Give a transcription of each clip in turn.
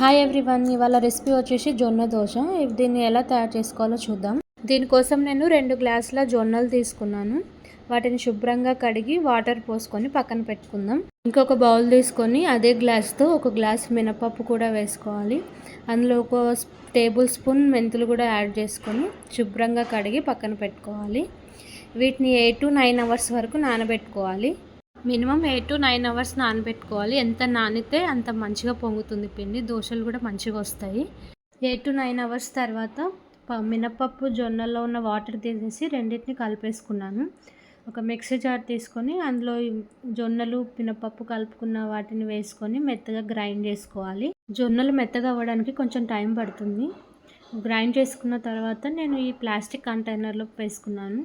Hi everyone ఇవాళ recipe వచ్చేసి జొన్న దోశ. దీన్ని ఎలా తయారు చేసుకోవాలో చూద్దాం. దీనికోసం నేను రెండు గ్లాసుల జొన్నలు తీసుకున్నాను. వాటిని శుభ్రంగా కడిగి వాటర్ పోసుకొని పక్కన పెట్టుకుందాం. ఇంకొక బౌల్ తీసుకొని అదే గ్లాస్తో ఒక గ్లాస్ మినపప్పు కూడా వేసుకోవాలి. అందులో ఒక టేబుల్ స్పూన్ మెంతులు కూడా యాడ్ చేసుకొని శుభ్రంగా కడిగి పక్కన పెట్టుకోవాలి. వీటిని ఎయిట్ టు నైన్ అవర్స్ వరకు నానబెట్టుకోవాలి. Minimum eight to nine hours నానబెట్టుకోవాలి. ఎంత నానితే అంత మంచిగా పొంగుతుంది పిండి. దోశలు కూడా మంచిగా వస్తాయి. ఎయిట్ టు నైన్ అవర్స్ తర్వాత మినపప్పు జొన్నలో ఉన్న వాటర్ తీసేసి రెండింటిని కలిపేసుకున్నాను. ఒక మిక్సీ జార్ తీసుకొని అందులో జొన్నలు మినపప్పు కలుపుకున్న వాటిని వేసుకొని మెత్తగా గ్రైండ్ చేసుకోవాలి. జొన్నలు మెత్తగా అవ్వడానికి కొంచెం టైం పడుతుంది. గ్రైండ్ చేసుకున్న తర్వాత నేను ఈ ప్లాస్టిక్ కంటైనర్లో వేసుకున్నాను.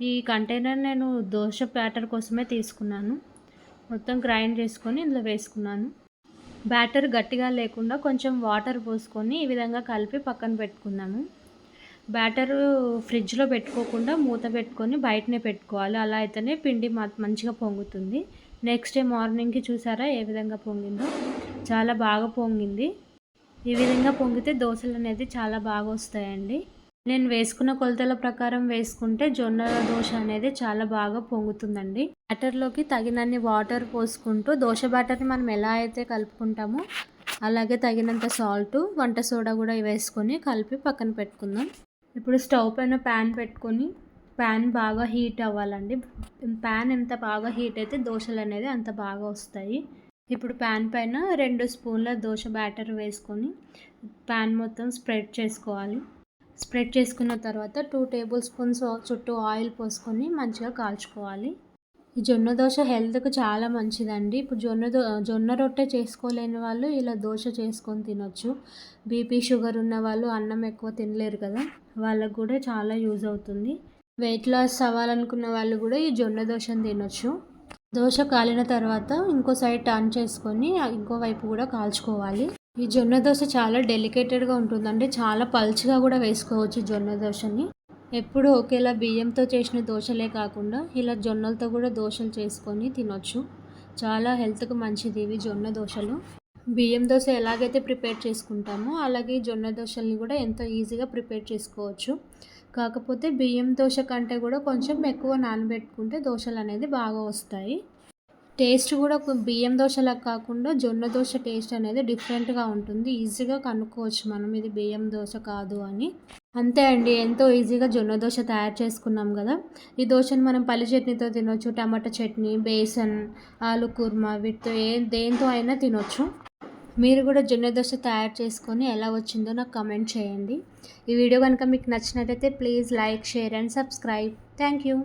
ఈ కంటైనర్ నేను దోశ బ్యాటర్ కోసమే తీసుకున్నాను. మొత్తం గ్రైండ్ చేసుకొని ఇందులో వేసుకున్నాను. బ్యాటర్ గట్టిగా లేకుండా కొంచెం వాటర్ పోసుకొని ఈ విధంగా కలిపి పక్కన పెట్టుకున్నాము. బ్యాటర్ ఫ్రిడ్జ్లో పెట్టుకోకుండా మూత పెట్టుకొని బయటనే పెట్టుకోవాలి. అలా అయితేనే పిండి మంచిగా పొంగుతుంది. నెక్స్ట్ డే మార్నింగ్కి చూసారా ఏ విధంగా పొంగిందో? చాలా బాగా పొంగింది. ఈ విధంగా పొంగితే దోశలు అనేది చాలా బాగా వస్తాయండి. నేను వేసుకున్న కొలతల ప్రకారం వేసుకుంటే జొన్న దోశ అనేది చాలా బాగా పొంగుతుందండి. బ్యాటర్లోకి తగినన్ని వాటర్ పోసుకుంటూ దోశ బ్యాటర్ని మనం ఎలా అయితే కలుపుకుంటామో అలాగే తగినంత సాల్ట్ వంట సోడా కూడా వేసుకొని కలిపి పక్కన పెట్టుకుందాం. ఇప్పుడు స్టవ్ పైన ప్యాన్ పెట్టుకొని ప్యాన్ బాగా హీట్ అవ్వాలండి. ప్యాన్ ఎంత బాగా హీట్ అయితే దోశలు అనేది అంత బాగా వస్తాయి. ఇప్పుడు ప్యాన్ పైన రెండు స్పూన్ల దోశ బ్యాటర్ వేసుకొని ప్యాన్ మొత్తం స్ప్రెడ్ చేసుకోవాలి. స్ప్రెడ్ చేసుకున్న తర్వాత టూ టేబుల్ స్పూన్స్ చుట్టూ ఆయిల్ పోసుకొని మంచిగా కాల్చుకోవాలి. ఈ జొన్న దోశ హెల్త్కు చాలా మంచిదండి. ఇప్పుడు జొన్న దో జొన్న రొట్టె చేసుకోలేని వాళ్ళు ఇలా దోశ చేసుకొని తినొచ్చు. బీపీ షుగర్ ఉన్న వాళ్ళు అన్నం ఎక్కువ తినలేరు కదా వాళ్ళకు కూడా చాలా యూజ్ అవుతుంది. వెయిట్ లాస్ అవ్వాలనుకున్న వాళ్ళు కూడా ఈ జొన్న దోశను తినొచ్చు. దోశ కాలిన తర్వాత ఇంకో సైడ్ టర్న్ చేసుకొని ఇంకో వైపు కూడా కాల్చుకోవాలి. ఈ జొన్న దోశ చాలా డెలికేటెడ్గా ఉంటుందండి. చాలా పల్చగా కూడా వేసుకోవచ్చు జొన్న దోశని. ఎప్పుడు ఒకేలా బియ్యంతో చేసిన దోశలే కాకుండా ఇలా జొన్నలతో కూడా దోశలు చేసుకొని తినొచ్చు. చాలా హెల్త్కి మంచిది ఇవి జొన్న దోశలు. బియ్యం దోశ ఎలాగైతే ప్రిపేర్ చేసుకుంటామో అలాగే జొన్న దోశల్ని కూడా ఎంతో ఈజీగా ప్రిపేర్ చేసుకోవచ్చు. కాకపోతే బియ్యం దోశ కంటే కూడా కొంచెం ఎక్కువ నానబెట్టుకుంటే దోశలు అనేది బాగా వస్తాయి. టేస్ట్ కూడా బియ్యం దోశలా కాకుండా జొన్న దోశ టేస్ట్ అనేది డిఫరెంట్గా ఉంటుంది. ఈజీగా కనుక్కోవచ్చు మనం ఇది బియ్యం దోశ కాదు అని. అంతే అండి ఎంతో ఈజీగా జొన్న దోశ తయారు చేసుకున్నాం కదా. ఈ దోశను మనం పల్లి చట్నీతో తినొచ్చు టమాటా చట్నీ బేసన్ ఆలు కుర్మా వీటితో ఏ దేంతో అయినా తినొచ్చు. మీరు కూడా జొన్న దోశ తయారు చేసుకొని ఎలా వచ్చిందో నాకు కమెంట్ చేయండి. ఈ వీడియో కనుక మీకు నచ్చినట్టయితే please like share and subscribe. Thank you.